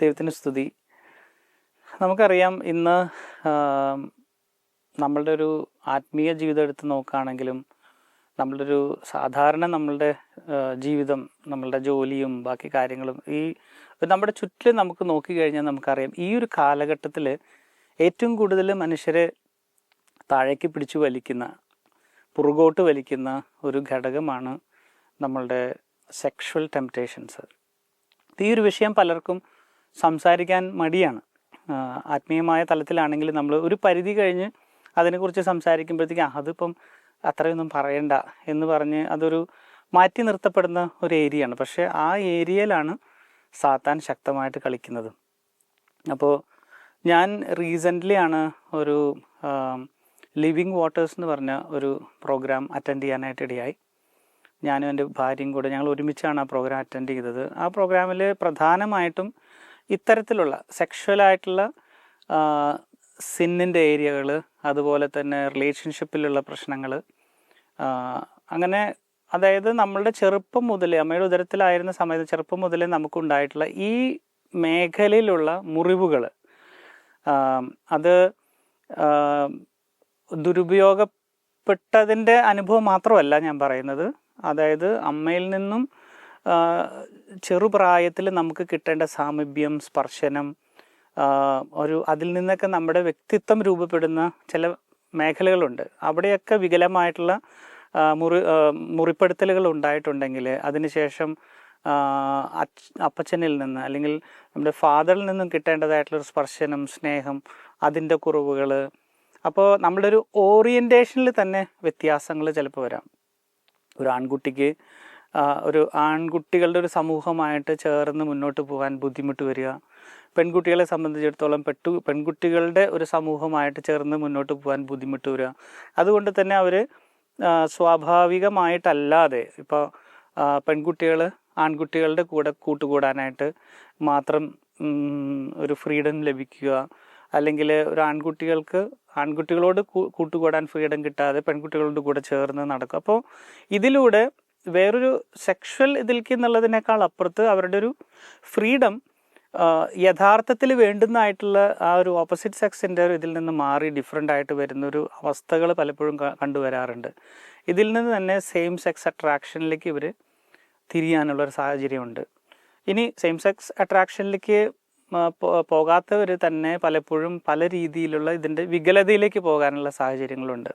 ദൈവത്തിന് സ്തുതി. നമുക്കറിയാം ഇന്ന് നമ്മളുടെ ഒരു ആത്മീയ ജീവിതം എടുത്ത് നോക്കുകയാണെങ്കിലും നമ്മളുടെ ഒരു സാധാരണ നമ്മളുടെ ജീവിതം നമ്മളുടെ ജോലിയും ബാക്കി കാര്യങ്ങളും ഈ നമ്മുടെ ചുറ്റിലും നമുക്ക് നോക്കിക്കഴിഞ്ഞാൽ നമുക്കറിയാം ഈ ഒരു കാലഘട്ടത്തിൽ ഏറ്റവും കൂടുതൽ മനുഷ്യരെ താഴേക്ക് പിടിച്ചു വലിക്കുന്ന പുറകോട്ട് വലിക്കുന്ന ഒരു ഘടകമാണ് നമ്മളുടെ സെക്ഷുവൽ ടെംപ്റ്റേഷൻസ് ഈ ഒരു വിഷയം പലർക്കും സംസാരിക്കാൻ മടിയാണ്. ആത്മീയമായ തലത്തിലാണെങ്കിൽ നമ്മൾ ഒരു പരിധി കഴിഞ്ഞ് അതിനെക്കുറിച്ച് സംസാരിക്കുമ്പോഴത്തേക്കും അതിപ്പം അത്രയൊന്നും പറയണ്ട എന്ന് പറഞ്ഞ് അതൊരു മാറ്റി നിർത്തപ്പെടുന്ന ഒരു ഏരിയയാണ്. പക്ഷേ ആ ഏരിയയിലാണ് സാത്താൻ ശക്തമായിട്ട് കളിക്കുന്നത്. അപ്പോൾ ഞാൻ റീസെന്റ്ലി ആണ് ഒരു ലിവിങ് വാട്ടേഴ്സ് എന്ന് പറഞ്ഞ ഒരു പ്രോഗ്രാം അറ്റൻഡ് ചെയ്യാനായിട്ട് ഇടയായി. ഞാനും എന്റെ ഭാര്യയും കൂടെ ഞങ്ങൾ ഒരുമിച്ചാണ് ആ പ്രോഗ്രാം അറ്റൻഡ് ചെയ്തത്. ആ പ്രോഗ്രാമിൽ പ്രധാനമായിട്ടും ഇത്തരത്തിലുള്ള സെക്ഷുവലായിട്ടുള്ള സിന്നിന്റെ ഏരിയകൾ അതുപോലെ തന്നെ റിലേഷൻഷിപ്പിലുള്ള പ്രശ്നങ്ങൾ അങ്ങനെ അതായത് നമ്മളുടെ ചെറുപ്പം മുതലേ അമ്മയുടെ ഉദരത്തിലായിരുന്ന സമയത്ത് ചെറുപ്പം മുതലേ നമുക്കുണ്ടായിട്ടുള്ള ഈ മേഖലയിലുള്ള മുറിവുകൾ അത് ദുരുപയോഗപ്പെട്ടതിന്റെ അനുഭവം മാത്രമല്ല ഞാൻ പറയുന്നത്. അതായത് അമ്മയിൽ നിന്നും ചെറുപ്രായത്തിൽ നമുക്ക് കിട്ടേണ്ട സാമീപ്യം സ്പർശനം ഒരു അതിൽ നിന്നൊക്കെ നമ്മുടെ വ്യക്തിത്വം രൂപപ്പെടുന്ന ചില മേഖലകളുണ്ട്. അവിടെയൊക്കെ വികലമായിട്ടുള്ള മുറി മുറിപ്പെടുത്തലുകൾ ഉണ്ടായിട്ടുണ്ടെങ്കിൽ അതിനുശേഷം അപ്പച്ചനിൽ നിന്ന് അല്ലെങ്കിൽ നമ്മുടെ ഫാദറിൽ നിന്നും കിട്ടേണ്ടതായിട്ടുള്ള ഒരു സ്പർശനം സ്നേഹം അതിന്റെ കുറവുകൾ. അപ്പോൾ നമ്മുടെ ഒരു ഓറിയന്റേഷനിൽ തന്നെ വ്യത്യാസങ്ങൾ ചിലപ്പോൾ വരാം. ഒരു ആൺകുട്ടിക്ക് ഒരു ആൺകുട്ടികളുടെ ഒരു സമൂഹമായിട്ട് ചേർന്ന് മുന്നോട്ട് പോകാൻ ബുദ്ധിമുട്ട് വരിക. പെൺകുട്ടികളെ സംബന്ധിച്ചിടത്തോളം പെട്ടു പെൺകുട്ടികളുടെ ഒരു സമൂഹമായിട്ട് ചേർന്ന് മുന്നോട്ട് പോകാൻ ബുദ്ധിമുട്ട് വരിക. അതുകൊണ്ട് തന്നെ അവർ സ്വാഭാവികമായിട്ടല്ലാതെ ഇപ്പോൾ പെൺകുട്ടികൾ ആൺകുട്ടികളുടെ കൂടെ കൂട്ടുകൂടാനായിട്ട് മാത്രം ഒരു ഫ്രീഡം ലഭിക്കുക. അല്ലെങ്കിൽ ഒരു ആൺകുട്ടികൾക്ക് ആൺകുട്ടികളോട് കൂട്ടുകൂടാൻ ഫ്രീഡം കിട്ടാതെ പെൺകുട്ടികളോട് കൂടെ ചേർന്ന് നടക്കും അപ്പോൾ ഇതിലൂടെ വേറൊരു സെക്ഷൽ ഇതിലേക്ക് എന്നുള്ളതിനേക്കാൾ അപ്പുറത്ത് അവരുടെ ഒരു ഫ്രീഡം യഥാർത്ഥത്തിൽ വേണ്ടുന്നതായിട്ടുള്ള ആ ഒരു ഓപ്പോസിറ്റ് സെക്സിന്റെ ഒരു ഇതിൽ നിന്ന് മാറി ഡിഫറെന്റ് ആയിട്ട് വരുന്ന ഒരു അവസ്ഥകൾ പലപ്പോഴും കണ്ടുവരാറുണ്ട്. ഇതിൽ നിന്ന് തന്നെ സെയിം സെക്സ് അട്രാക്ഷനിലേക്ക് ഇവർ തിരിയാനുള്ള ഒരു സാഹചര്യമുണ്ട്. ഇനി സെയിം സെക്സ് അട്രാക്ഷനിലേക്ക് പോകാത്തവർ തന്നെ പലപ്പോഴും പല രീതിയിലുള്ള ഇതിന്റെ വികലതയിലേക്ക് പോകാനുള്ള സാഹചര്യങ്ങളുണ്ട്.